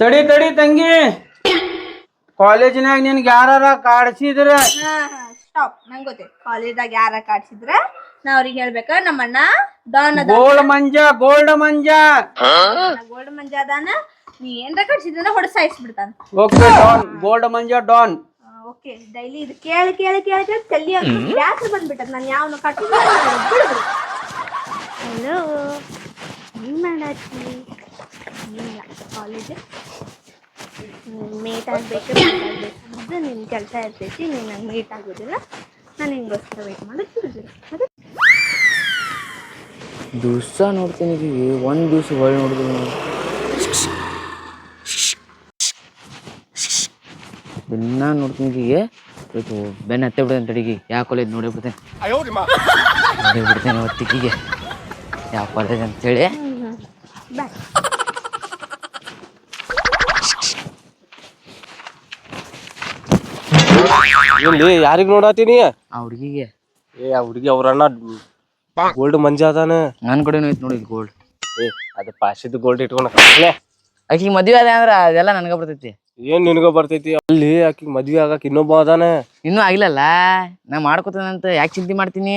ತಡಿ ತಡಿ ತಂಗಿ. ಕಾಲೇಜಿನಾಗ ನಿನ್ಗೆ ಯಾರ ಕಾಡ್ಸಿದ್ರ? ಸ್ಟಾಪ್ ನಂಗೆ ಗೊತ್ತೈತಿ. ಕಾಲೇಜ್ದಾಗ ಯಾರ ಕಾಡ್ಸಿದ್ರ? ನಾ ಅವ್ರಿಗೆ ಹೇಳ್ಬೇಕ ನಮ್ಮಣ್ಣ ದಾನ ಡಾನ್ ಅದ gold Manja gold Manja. Gold Manja ಅದಾನ ನೀ ಏನ್ರ ಕಾಡ್ಸಿದ್ರ ಹೊಡೆ ಸಾಯಿಸ್ಬಿಡ್ತಾನ. Okay don. Gold Manja don. Okay. Daily ಇದು ಕೇಳಿ ಕೇಳಿ ಕೇಳಿ ಕೇಳಿ. ತಲ್ಲಿ ಬ್ಯಾಸರ ಬಂದ್ಬಿಟ್ಟದ. ನಾನು ಯಾವನು ಕಟ್ಟು ಹಲೋ ನಿಮ್ಮ ಮಾಡತ್ತಿ? ಏನಿಲ್ಲ ಕಾಲೇಜ್ ಮೀಟ್ ಆಗಬೇಕು ಮಾತಾಡ್ಬೇಕು ಅನ್ನೋದು ನಿನ್ನ ಕೆಲಸ ಇರ್ತೈತಿ ನೀನು ನಂಗೆ ಮೀಟ್ ಆಗೋದಿಲ್ಲ. ನಾನು ನಿನ್ಗೋಸ್ಕರ ವೇಟ್ ಮಾಡೋದಿಲ್ಲ ಅದೇ ದಿವಸ ನೋಡ್ತೀನಿ ಈಕಿಗೆ ಒಂದು ದಿವ್ಸ ಹೊಳ್ಳಿ ನೋಡಿದ್ರು ದಿನ ನೋಡ್ತೀನಿ ಇವತ್ತು ಬೆನ್ನ ಹತ್ತೆ ಬಿಡ್ತೇನೆ ತಡಿಗೆ ಯಾವ ಕಾಲೇಜ್ ನೋಡೇ ಬಿಡ್ತೇನೆ. ನೋಡೇ ಬಿಡ್ತೇನೆ ಹೊತ್ತಿಗೆ ಯಾವ ಕಾಲೇಜ್ ಅಂತೇಳಿ. ಇಲ್ಲಿ ಯಾರಿಗ್ ನೋಡಾತೀನಿ? ಆ ಹುಡುಗಿಗೆ. ಏ ಆ ಹುಡುಗಿ ಅವ್ರ ಅಣ್ಣ ಗೋಲ್ಡ್ ಮಂಜ ಅದಾನ. ನನ್ ಕಡೆನೂ ಐತ್ ನೋಡಿ ಗೋಲ್ಡ್ ಏ ಅದು ಪಾಶಿದ್ ಗೋಲ್ಡ್ ಇಟ್ಕೊಂಡ ಕಟ್ಲೆ ಆಕಿಗೆ ಮದುವೆ ಅದ ಅಂದ್ರ ಅದೆಲ್ಲ ನನಗೆ ಬರ್ತೈತಿ. ಏನ್ ನಿನಗ ಬರ್ತೈತಿ? ಅಲ್ಲಿ ಆಕಿಗ್ ಮದ್ವೆ ಆಗಾಕ ಇನ್ನೊಬ್ಬ ಅದಾನ. ಇನ್ನೂ ಆಗಿಲ್ಲಲ್ಲ? ನಾ ಮಾಡ್ಕೊತಾನಂತ ಯಾಕೆ ಚಿಂತೆ ಮಾಡ್ತೀನಿ?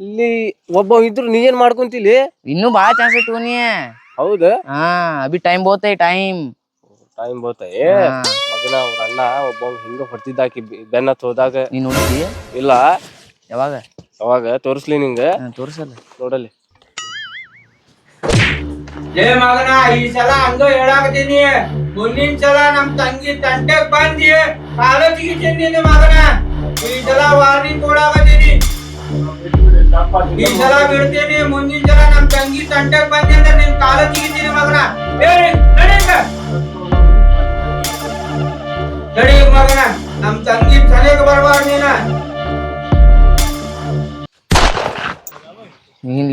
ಇಲ್ಲಿ ಒಬ್ಬ ಇದ್ರು ನೀ ಏನ್ ಮಾಡ್ಕೊಂತಿಲಿ? ಇನ್ನೂ ಬಾಳ ಚಾನ್ಸ್ ಐತಿ ನೀ ಹೌದ? ಹಾ ಅಭಿ ಟೈಮ್ ಬೋತೈ ಟೈಮ್ ಟೈಮ್ ಬೋತೈ ಏ ಮಗನ ಅವ್ರ ಅಣ್ಣ ಒಬ್ಬ ಹಿಂಗ ಹೊಡ್ತಿದ್ದ ಆಕಿ ಬೆನ್ನ ಹೋದಾಗ ನೀನ್ ನೋಡಿದ್ದಿ ಇಲ್ಲ. ಯಾವಾಗ? ಅವಾಗ ತೋರಿಸ್ಲಿ ನಿಂಗ. ತೋರಿಸಲ್ಲ. ನೋಡಲಿ ನೋಡಲ್ಲಿ. ಲೇ ಮಗನ ಈ ಸಲ ಹಂಗ ಹೇಳಾಕತ್ತೀನಿ. ಮುಂದಿನ ಸಲ ನಮ್ ತಂಗಿ ತಂಟೆ ಬಂದಿ ಕಾಲೇಜಿಗೆ ಚೆನ್ನಿನ ಮಗನ. ಈ ಸಲ ವಾರ್ನಿಂಗ್ ಕೊಡಾಕತ್ತೀನಿ. ಈ ಸಲ ಬಿಡ್ತೀನಿ. ಮುಂದಿನ ಸಲ ನಮ್ ತಂಗಿ ತಂಟೆ ಬಂದಿ ಅಂದ್ರೆ ನಿನ್ ಕಾಲೇಜಿಗೆ ಮಗನ. ಹೇಳಿ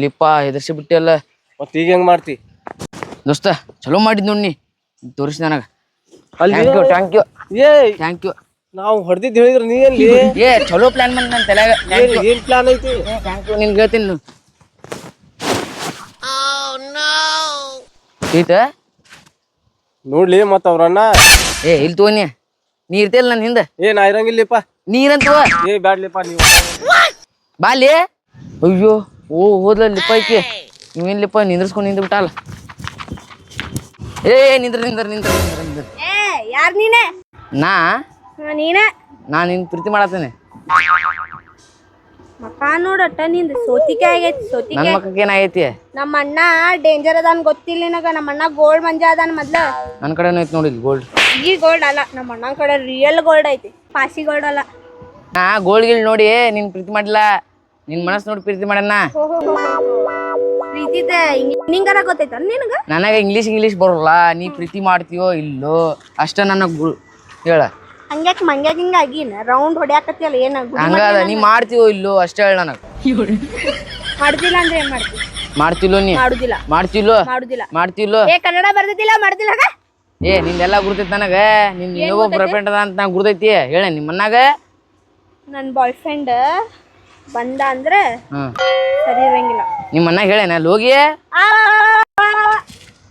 ನೀನ್ ಹೆದರ್ಸಿ ಬಿಟ್ಟಿಯಲ್ಲ. ಮತ್ತೆ ಈಗ ಹೆಂಗ್ ಮಾಡ್ತಿ? ದೋಸ್ತ ಚಲೋ ಮಾಡಿದ್ ನೋಡಿ ತೋರಿಸಿ ನನಗ. ಅಲ್ಲಿ ಥ್ಯಾಂಕ್ ಯು ಥ್ಯಾಂಕ್ ಯು ಏ ಥ್ಯಾಂಕ್ ಯು ನಾವು ಹೊಡ್ದಿದ್ ಹೇಳಿದ್ರು ನೀ ಎಲ್ಲಿ? ಏ ಚಲೋ ಪ್ಲಾನ್ ಬಂದ್ ನನ್ನ ತಲೆಯಾಗ. ಏನ್ ಪ್ಲಾನ್ ಐತಿ? ಥ್ಯಾಂಕ್ ಯು ನಿನ್ಗೆ ಹೇಳ್ತೀನಿ ಈತ ನೋಡ್ಲಿ ಮತ್ತ ಅವ್ರಣ್ಣ ಏ ಇಲ್ ತೋನಿ ನೀ. ಇರ್ತಿಯಲ್ಲ ನನ್ನ ಹಿಂದೆ? ಏ ನಾ ಇರಂಗಿಲ್ಲಪ್ಪ. ನೀರಂತ ಏ ಬ್ಯಾಡ್ಲಿಪ್ಪ ನೀವು. ಬಾಲಿ? ಅಯ್ಯೋ. ಓ ಹೋದ್ಲ ಲಿಪ್ಪ ಐಕಿ ನೀವೇನ್ ಲಿಪ್ಪ ನಿಂದ್ರಸ್ಕೊಂಡು ನಿಂತು ಬಿಟ್ಟಲ್ಲ ಏ ನಿಂದ್ರ ನಿಂದ್ರ ನಿಂದ್ರ ನಿಂದ್ರ ನಿಂದ್ರ. ಏ ಯಾರ್ ನೀನೆ? ನಾ? ನೀನೆ? ನಾ ನಿನ್ ಪ್ರೀತಿ ಮಾಡತ್ತೇನೆ. ಮಕ್ಕ ನೋಡಟ್ಟ ನಿಂದ ಸೋತಿಕೆ ಆಗೈತಿ ನನ್ನ ಸೋತಿಕೆ ಮಕ್ಕಕ್ಕೆ ಏನಾಗೈತಿ ನಮ್ಮ ಅಣ್ಣ ಡೇಂಜರ್ ಅದಾನ್ ಗೊತ್ತಿಲ್ಲ ನಿನಗ. ನಮ್ಮ ಅಣ್ಣ ಗೋಲ್ಡ್ ಮಂಜ ಅದಾನ ಮೊದ್ಲ. ನನ್ನ ಕಡೆನೂ ಐತಿ ನೋಡಿ ಗೋಲ್ಡ್. ಈ ಗೋಲ್ಡ್ ಅಲ್ಲ ನಮ್ಮ ಅಣ್ಣ ಕಡೆ ರಿಯಲ್ ಗೋಲ್ಡ್ ಐತಿ ಪಾಸಿ ಗೋಲ್ಡ್ ಅಲ್ಲ. ನಾ ಗೋಲ್ಡ್ ಗಿಲ್ ನೋಡಿ ನಿನ್ ಪ್ರೀತಿ ಮಾಡಿಲ್ಲ ನಿನ್ ಮನಸ್ ನೋಡಿ ಪ್ರೀತಿ ಮಾಡಣ್ಣ. ಪ್ರೀತಿದ ನಿಂಗಾರ ಗೊತ್ತೈತ ನಿನಗ? ನನಗೆ ಇಂಗ್ಲೀಷ್ ಇಂಗ್ಲೀಷ್ ಬರೋಲ್ಲ. ನೀ ಪ್ರೀತಿ ಮಾಡ್ತೀಯೋ ಇಲ್ಲೋ? ಅಷ್ಟ ನನಗೆ ಗು ಹೇಳ. ಹಂಗ್ಯಾಕ್ ಮಂಗ್ಯಾಕ್ ಹಿಂಗ ಆಗಿನ ರೌಂಡ್ ಹೊಡ್ಯಾಕತ್ತಿಯಲ್ಲ ಏನ ಹಂಗಾದ ನೀ ಮಾಡ್ತೀಯೋ ಇಲ್ಲೋ? ಅಷ್ಟೇ ಹೇಳ ನನಗೆ. ಮಾಡುದಿಲ್ಲ ಅಂದ್ರೆ ಏನ್ ಮಾಡ್ತಿ? ಮಾಡ್ತಿಲ್ಲೋ ನೀ? ಮಾಡುದಿಲ್ಲ. ಮಾಡ್ತಿಲ್ಲೋ? ಮಾಡುದಿಲ್ಲ. ಮಾಡ್ತಿಲ್ಲೋ? ಏ ಕನ್ನಡ ಬರ್ದಿಲ್ಲ ಮಾಡುದಿಲ್ಲ ಹಂಗ? ಏ ನಿಂದೆಲ್ಲ ಗುರ್ತೈತಿ ನನಗೆ. ನಿನ್ ಇನ್ನೊಬ್ಬ ಅದ ಅಂತ ನಂಗೆ ಗುರ್ತೈತಿ. ಹೇಳ ನಿಮ್ಮನಾಗ ಮನ್ನಾಗ ನನ್ ಬಾಯ್ ಫ್ರೆಂಡ್ ಬಂದ ಅಂದ್ರೆ ಹ್ಮ್. ಸರಿ ಇರಂಗಿಲ್ಲ. ನಿಮ್ಮ ಅಣ್ಣ ಹೇಳೇನ ಅಲ್ಲಿ ಹೋಗಿ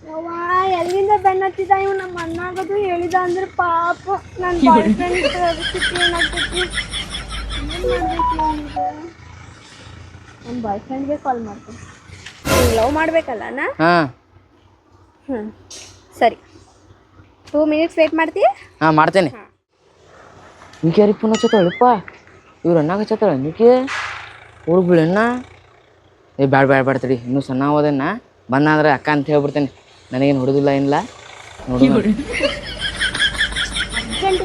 ಯವ್ವಾ, ಎಲ್ಲಿಂದ ಬೆನ್ನತ್ತಿದ ಇವ್ ನಮ್ಮ ಅಣ್ಣಾಗದು ಹೇಳಿದ ಅಂದ್ರೆ ಪಾಪ. ನನ್ ಬಾಯ್ ಫ್ರೆಂಡ್ ಪರಿಸ್ಥಿತಿ ಏನಾಗ್ತೈತಿ? ಏನ್ ಮಾಡ್ಬೇಕು ಇವ್ನಿಗೆ? ನನ್ ಬಾಯ್ ಫ್ರೆಂಡ್ಗೆ ಕಾಲ್ ಮಾಡ್ತೀನಿ. ಲವ್ ಮಾಡ್ಬೇಕಲ್ಲ ನಾ ಹಾ. ಹ್ಮ್. ಸರಿ. ಟೂ ಮಿನಿಟ್ಸ್ ವೇಟ್ ಮಾಡ್ತೀಯ? ಹಾ ಮಾಡ್ತೇನೆ. ನಿಂಗೆ ಯಾರಿಗೆ ಫೋನ್ ಹಚ್ಚತ್ತಾಳಪ್ಪ ಇವ್ರು ಅಣ್ಣಾಗ ಹಚ್ಚತ್ತಾಳ? ಹುಡುಗ್ಬಿಳಣ್ಣ ಏ, ಬ್ಯಾಡ ಬ್ಯಾಡ ಬ್ಯಾಡ ತಡಿ, ಇನ್ನೂ ಸಣ್ಣ ಹೋದನ್ನ ಬಂದಾದ್ರೆ ಅಕ್ಕ ಅಂತ ಹೇಳ್ಬಿಡ್ತೇನೆ. ನನಗೇನು ಹೊಡೆದಿಲ್ಲ ಏನಿಲ್ಲ ನೋಡಿ ಜಲ್ದಿ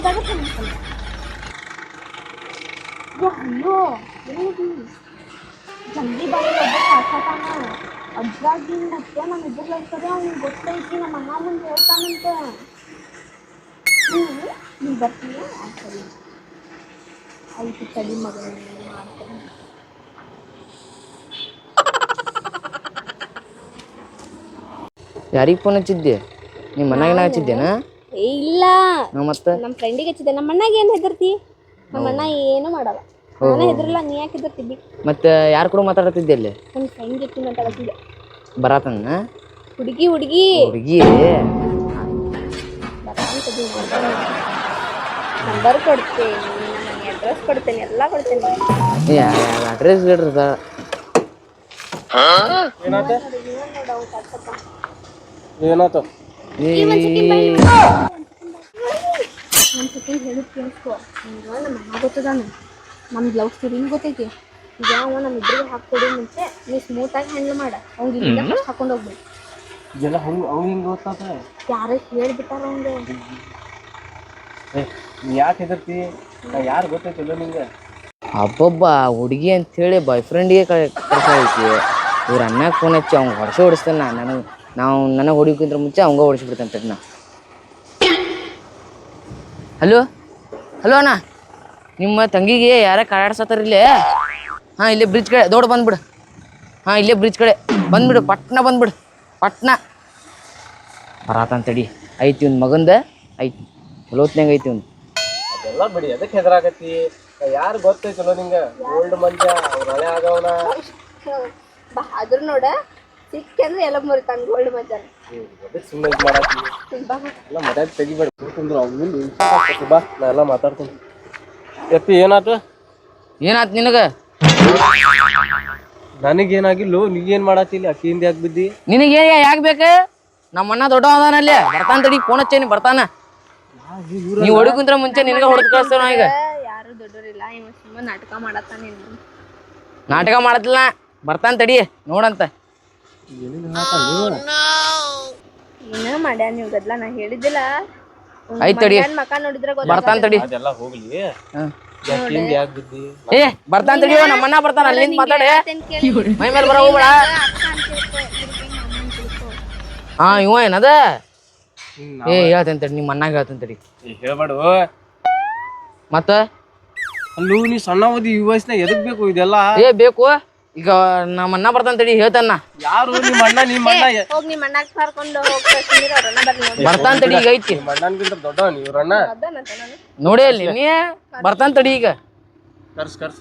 ಗೊತ್ತೈತಿ ನಮ್ಮ ಬರ್ತೀಯ ಸರಿ ಆಯ್ತು ತಡಿ ಮಾಡ್ತೇನೆ. ಯಾರಿಗೆ ಫೋನ್ ಹಚ್ಚಿದ್ದೆ? ನಿಮ್ಮ ಮನ್ಯಾಗ ಹಚ್ಚಿದ್ದೇನಾ? ಏ ಇಲ್ಲ. ನಾ ಮತ್ತೆ? ನಮ್ಮ ಫ್ರೆಂಡಿಗೆ ಹಚ್ಚಿದ್ದೆ. ನಮ್ಮ ಅಣ್ಣಗೆ ಏನು ಹೆದರ್ತಿ? ನಮ್ಮ ಅಣ್ಣ ಏನೂ ಮಾಡಲ್ಲ. ನಾನೇ ಹೆದರಲ್ಲ ನೀ ಯಾಕೆ ಹೆದರ್ತಿ ಬಿಟ್ಟು ಮತ್ತೆ ಯಾರು ಕೂಡ ಮಾತಾಡ್ತಿದ್ದೆ ಅಲ್ಲಿ? ನನ್ನ ಫ್ರೆಂಡ್ ಜೊತೆ ಮಾತಾಡತ್ತಿದ್ದೆ ಬರಾತನ್ನ ಹುಡುಗಿ ಹುಡುಗಿ. ಹುಡುಗಿ? ನಂಬರ್ ಕೊಡ್ತೀನಿ ಅಡ್ರೆಸ್ ಕೊಡ್ತೇನೆ ಎಲ್ಲ ಕೊಡ್ತೇನೆ. ಅಡ್ರೆಸ್ ಗಿಡ್ರದ ಏನಾತ ಒಂದು ಬ್ಲೌಸ್ ಹೇಳಿದ್ ಕೇಳಿಸ್ಕೊ ಈಗ ನಮ್ಮ ಅಮ್ಮ ಗೊತ್ತದಾನ. ನಮ್ದು ಲವ್ ಸ್ಟೋರಿ ಹಿಂಗೆ ಗೊತ್ತೈತಿ? ಈಗ ಅವ ನಮ್ಮ ಇಬ್ಬರಿಗೆ ಹಾಕ್ಕೊಡೋ ಮುಂಚೆ ನೀ ಸ್ಮೂತಾಗಿ ಹ್ಯಾಂಡಲ್ ಮಾಡ. ಅವ್ನಿಗೆ ಇಲ್ಲಿಂದ ಫಸ್ಟ್ ಹಾಕೊಂಡು ಹೋಗ್ಬೇಕು ಇದೆಲ್ಲ ಹಂಗ ಅವ್ನು ಹಿಂಗ ಗೊತ್ತಾತ? ಯಾರೋ ಹೇಳ್ಬಿಟ್ಟಾರ ಅವ್ನಿಗೆ. ಏ ಯಾಕೆ ಹೆದರ್ತಿ? ಯಾರು ಗೊತ್ತೈತಿಲ್ಲ ನಿಂಗೆ? ಅಬ್ಬಬ್ಬ ಹುಡುಗಿ ಅಂತೇಳಿ ಬಾಯ್ ಫ್ರೆಂಡಿಗೆ ಕಳ್ಸೈತಿ ಇವ್ರ ಅನ್ನ ಫೋನ್ ಹಚ್ಚಿ ಅವ್ನು ಹೊಡ್ಸಿ ಹೊಡಿಸ್ತಾನ ನನಗೆ ನಾವು ನನಗೆ ಹೊಡಿಯೋಕ್ಕಿಂತ ಮುಂಚೆ ಅವಂಗ ಹೊಡಿಸ್ಬಿಡ್ತಾನೆ ನಾ ಹಲೋ? ಹಲೋ ಅಣ್ಣ? ನಿಮ್ಮ ತಂಗಿಗೆ ಯಾರ ಕಾಡಾಡ್ಸತ್ತಾರ ಇಲ್ಲೇ? ಹಾಂ ಇಲ್ಲೇ ಬ್ರಿಡ್ಜ್ ಕಡೆ. ದೊಡ್ಡ ಬಂದ್ಬಿಡು. ಹಾಂ ಇಲ್ಲೇ ಬ್ರಿಡ್ಜ್ ಕಡೆ. ಬಂದ್ಬಿಡು ಪಟ್ನ ಬಂದ್ಬಿಡು. ಪಟ್ನ. ಪಟ್ಣ ತಡಿ ಐತಿ ಒಂದು ಮಗಂದ ಐತಿ. ಚಲೋತ್ನಾಗ ಐತಿ ಒಂದು. ಅದೆಲ್ಲ ಬಿಡಿ ಅದಕ್ಕೆ ಹೆದರಾಕತ್ತಿ? ಯಾರು ಗೊತ್ತೈತಿಲ್ಲ ನಿಂಗೆ? ಓಲ್ಡ್ ಮಂಜ ಅವ್ರ ಹಳೆ ಆಗವನ. ಬಹಾದ್ರು ನೋಡ. ಸಿಕ್ಕ ಅಂದ್ರೆ ಎಲ್ಲ ಮುರಿತಾನ ಗೋಲ್ಡ್ ಮಜಾನ ಎದಕ್ಕೆ ಸುಮ್ಮನೆ ಇದು ಮಾಡತ್ತಿ ಎಲ್ಲ ಮರ್ಯಾದೆ ತೆಗಿಬೇಡ. ಕೂತ್ಕೊಂಡ್ರು ಅವ್ನ ಬಾ ನಾ ಎಲ್ಲ ಮಾತಾಡ್ತೀನಿ. ಎಪ್ಪಿ ಏನಾತು? ಏನಾತ್ ನಿನಗೆ? ನನಗೇನಾಗಿಲ್ಲ ನೀ ಏನ್ ಮಾಡತ್ತಿಲ್ಲ ಅಕ್ಕಿಯಿಂದ ಯಾಕೆ ಬಿದ್ದಿ? ನಿನಗೆ ಯಾಕೆ ಬೇಕು? ನಮ್ಮ ಅಣ್ಣ ದೊಡ್ಡ ಅದಾನಲ್ಲಿ ಬರ್ತಾನ ತಡಿ ಫೋನ್ ಹಚ್ಚೇನಿ ಬರ್ತಾನ. ನೀವು ಹೊಡಿಕುಂತ್ರ ಮುಂಚೆ ನಿನಗೆ ಹೊಡೆದು ಕಳಿಸ್ತಾನ ಈಗ. ಯಾರು ದೊಡ್ಡವರಿಲ್ಲ ಇವ ಸುಮ್ಮನೆ ನಾಟಕ ಮಾಡತ್ತಾನ ನಾಟಕ ಮಾಡತ್ತಿಲ್ಲ ಬರ್ತಾನ ತಡಿ ನೋಡಂತ. ಏನ ಮಾಡ್ಯ ನೀವು ಗದ್ಲ? ನಾ ಹೇಳಿದ್ದಿಲ್ಲ. ಆಯ್ತ್ ತಡಿ. ನನ್ ಮಕ ನೋಡಿದ್ರೆ ಬರ್ತಾನ ತಡಿ. ಅದೆಲ್ಲ ಹೋಗ್ಲಿ. ಹ್ಮ್. ಅಕ್ಕಿಯಿಂದ ಯಾಕೆ ಬಿದ್ದಿ? ಏ ಬರ್ತಾನ ತಡಿ ನಮ್ಮ ಅಣ್ಣ ಬರ್ತಾನ ಅಲ್ಲಿಂದ ಮಾತಾಡೆ. ಮೈ ಮೇಲೆ ಬರ ಹೋಗ್ಬೇಡ. ಹಾ ಇವ ಏನದ? ಏ ಹೇಳ್ತೇನೆ ತಡಿ ನಿಮ್ಮ ಅಣ್ಣಗೆ ಹೇಳ್ತೇನೆ ತಡಿ. ಏ, ಹೇಳ್ಬೇಡು. ಮತ್ತ? ಅಲ್ಲೂ ನೀ ಸಣ್ಣ ಓದಿ ಈ ಎದಕ್ ಬೇಕು ಇದೆಲ್ಲ? ಏ ಬೇಕು. ಈಗ ನಮ್ಮ ಅಣ್ಣ ಬರ್ತ ತಡಿ ಹೇಳ್ತಾನ ಯಾರು ನಿಮ್ಮ ಅಣ್ಣ ನಿಮ್ಮ ಅಣ್ಣ ಹೋಗ್ ನಿಮ್ಮ ಅಣ್ಣಾಗ ಕರ್ಕೊಂಡು ಹೋಗ್ತೀನಿ ಬರ್ತಾನ ಈಗ ಐತಿ. ನಿಮ್ಮ ಅಣ್ಣನ್ಗಿಂತ ದೊಡ್ಡ ಇವ್ರಣ್ಣ ನೋಡೇ ಅಲ್ಲಿ ನೀ ಬರ್ತಾನ ತಡಿ ಈಗ. ಕರ್ಸ್ ಕರ್ಸ್.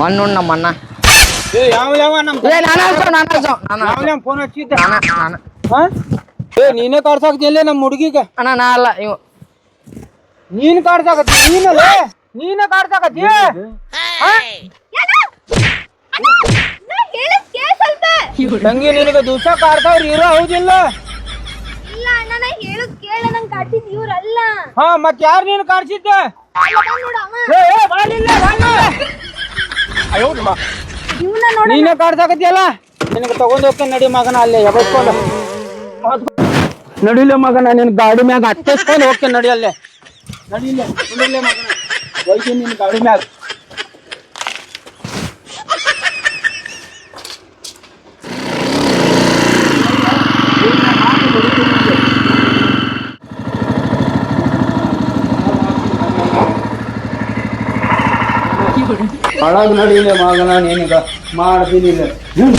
ಮಣ್ಣು ನಮ್ಮ ಅಣ್ಣ. ಏ ಯಾವ ಯಾವ ನಮ್ ಏ ನಾನು ಹಚ್ಚೋ ನಾನು ಹಚ್ಚೋ ನಾನು ಯಾವ ಫೋನ್ ಹಚ್ಚಿದ್ದ? ನಾನು ನಾನು. ಏ ನೀನೇ ಕಾಡ್ಸಾಕತ್ತಿಲ್ಲ ನಮ್ಮ ಹುಡುಗಿಗೆ? ಅಣ್ಣ ನಾ ಅಲ್ಲ ಇವ್ ನೀನ್ ಕಾಡ್ಸಾಕತ್ತಿ ನೀನಲ್ಲ? ನೀನೇ ಕಾಡ್ಸಾಕತ್ತಿ? ಹೇಳಿದ್ ಕೇಳ್ ಸ್ವಲ್ಪ. ತಂಗಿ ನಿನಗೆ ದಿವಸ ಕಾಡ್ತಾವ್ರಿ ಇರೋ ಹೌದಿಲ್ಲ? ಇಲ್ಲ ನಾನು ಹೇಳುದ್ ಕೇಳ ನಂಗ್ ಕಾಟಿದ್ ಇವ್ರಲ್ಲ. ಹಾ ಮತ್ ಯಾರು ನೀನು ಕಾಡ್ಸಿದ್ದೆ? ನೀನ ಕಾಡ್ಸಾಕತ್ತಿಯಲ್ಲ? ನಿನಗೆ ತಗೊಂಡ್ ಹೋಗ್ತೇನೆ ನಡಿ ಮಗನ ಅಲ್ಲೇ ಎಬಸ್ಕೊಂಡು ನಡಿಲೆ ಮಗನ ನಿನ್ ಗಾಡಿ ಮ್ಯಾಗ ಹತ್ತಿಸ್ಕೊಂಡು ಹೋಗ್ತೇನೆ ನಡಿ ಅಲ್ಲೇ. ಹೋಯ್ತೀನಿ ನಿನ್ ಗಾಡಿ ಮ್ಯಾಗ ಒಳಗ್ ನಡಿಲೆ ಮಗನ ನಿನಗ ಮಾಡ್ತೀನಿ ಇಲ್ಲ. ಹ್ಮ್.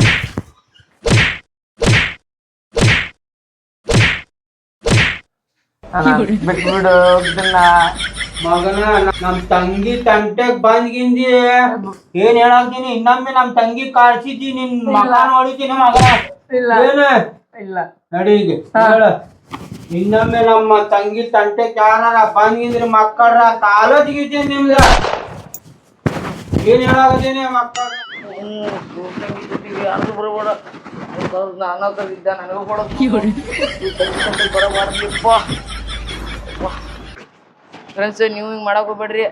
ಬಿಟ್ಬಿಡು ಇದನ್ನ. ಮಗನ ನಮ್ ತಂಗಿ ತಂಟೆಗ್ ಬಂದ್ಗಿಂದಿ. ಏನ್ ಹೇಳಾಕ್ತೀನಿ? ಇನ್ನೊಮ್ಮೆ ನಮ್ ತಂಗಿ ಕಾಡ್ಸಿದ್ದಿ ನಿನ್ ಮಗ ನೋಡಿದ್ದೀನಿ ಮಗ? ಏನು? ಇಲ್ಲ. ನಡಿ ಈಗ. ಹೇಳ. ಇನ್ನೊಮ್ಮೆ ನಮ್ಮ ತಂಗಿ ತಂಟೆ ಯಾರ ಬಂದ್ಗಿಂದ್ರಿ ಮಕ್ಕಳ ಕಾಲ ತೆಗಿತೀನಿ ನಿಮ್ದ ಏನ್ ಹೇಳಾಕತ್ತೀನಿ ಮಕ್ಕಳ ಯಾರು ಬರಬೇಡ ನಾನು ಕಲಿದ್ದ ನನಗೂ ಕೊಡೋದು ಬರಬಾರ್ದಿಪ್ಪ ಫ್ರೆಂಡ್ಸ್ ನೀವು ಹಿಂಗೆ ಮಾಡಕ್ ಹೋಗ್ಬೇಡ್ರಿ.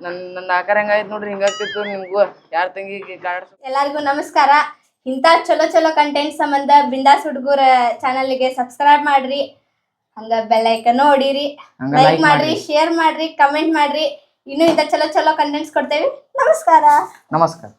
ನನ್ನ ನನ್ನ ಆಕಾರ ಹೆಂಗಾಯ್ತು ನೋಡ್ರಿ ಹಿಂಗಾಗ್ತಿತ್ತು ನಿಮ್ಗು. ಯಾರ ತಂಗಿ ಕಾಡ್ಸ್ ಎಲ್ಲರಿಗೂ ನಮಸ್ಕಾರ. ಇಂತ ಚಲೋ ಚಲೋ ಕಂಟೆಂಟ್ ಸಂಬಂಧ ಬಿಂದಾಸ್ ಹುಡುಗರ ಚಾನಲ್ಗೆ ಸಬ್ಸ್ಕ್ರೈಬ್ ಮಾಡ್ರಿ. ಹಂಗ ಬೆಲ್ ಐಕನ್ ಹೊಡೀರಿ ಲೈಕ್ ಮಾಡ್ರಿ ಶೇರ್ ಮಾಡ್ರಿ ಕಮೆಂಟ್ ಮಾಡ್ರಿ. ಇನ್ನು ಇಂತ ಚಲೋ ಚಲೋ ಕಂಟೆಂಟ್ಸ್ ಕೊಡ್ತೇವಿ. ನಮಸ್ಕಾರ. ನಮಸ್ಕಾರ.